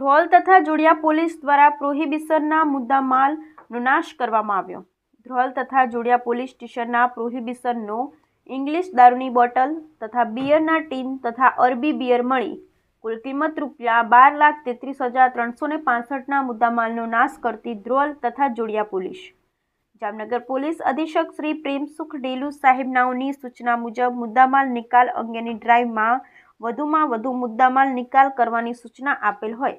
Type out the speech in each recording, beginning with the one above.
ધ્રોલ તથા જોડિયા પોલીસ દ્વારા પ્રોહિબિશનના મુદ્દામાલનો નાશ કરવામાં આવ્યો. ધ્રોલ તથા જોડિયા પોલીસ સ્ટેશનના પ્રોહિબિશનનો ઇંગ્લિશ દારૂની બોટલ તથા બિયરના ટીન તથા અરબી બિયર મળી, કુલ કિંમત રૂપિયા બાર લાખ તેત્રીસ હજાર ત્રણસો ને પાસઠના મુદ્દામાલનો નાશ કરતી ધ્રોલ તથા જોડિયા પોલીસ. જામનગર પોલીસ અધિક્ષક શ્રી પ્રેમસુખ ડેલુ સાહેબનાઓની સૂચના મુજબ મુદ્દામાલ નિકાલ અંગેની ડ્રાઈવમાં વધુમાં વધુ મુદ્દામાલ નિકાલ કરવાની સૂચના આપેલ હોય.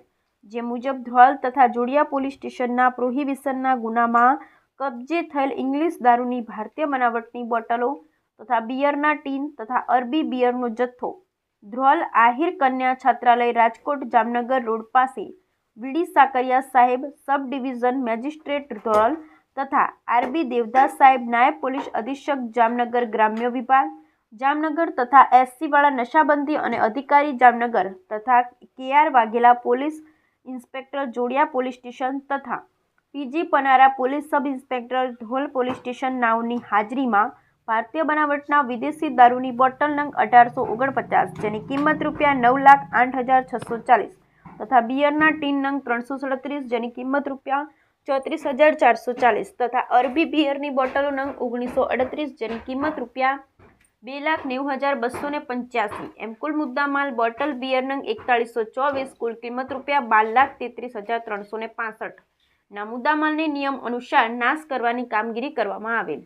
જે મુજબ ધ્રોલ તથા જોડિયા પોલીસ સ્ટેશનના પ્રોહિબિશનના ગુનામાં કબજે થયેલ ઇંગ્લિશ દારૂની ભારતીય બનાવટની બોટલો તથા બિયરના ટીન તથા અરબી બિયરનો જથ્થો. ધ્રોલ આહિર કન્યા છાત્રાલય રાજકોટ જામનગર રોડ પાસે વીડી સાકરિયા સાહેબ સબ ડિવિઝન મેજિસ્ટ્રેટ ધ્રોલ તથા આરબી દેવદાસ સાહેબ નાયબ પોલીસ અધિક્ષક જામનગર ગ્રામ્ય વિભાગ, જામનગર તથા એસસીવાળા નશાબંધી અને અધિકારી જામનગર તથા K R Vaghela police inspector Jodiya police station તથા P G Panara police sub inspector Dhrol police station નાવની હાજરીમાં ભારતીય બનાવટના વિદેશી દારૂની બોટલ નંગ અઢારસો ઓગણપચાસ, જેની કિંમત રૂપિયા નવ લાખ આઠ હજાર છસો ચાલીસ તથા બિયરના ટીન નંગ ત્રણસો સડત્રીસ, જેની કિંમત રૂપિયા ચોત્રીસ હજાર ચારસો ચાલીસ તથા અરબી બિયરની બોટલો નંગ ઓગણીસો અડત્રીસ, જેની કિંમત રૂપિયા બે લાખ નેવું હજાર બસો ને પંચ્યાસી. એમ કુલ મુદ્દામાલ બોટલ બિયર નંગ એકતાળીસો ચોવીસ, કુલ કિંમત રૂપિયા બાર લાખ તેત્રીસ હજાર ત્રણસો ને પાસઠ. ના મુદ્દામાલને નિયમ અનુસાર નાશ કરવાની કામગીરી કરવામાં આવેલ.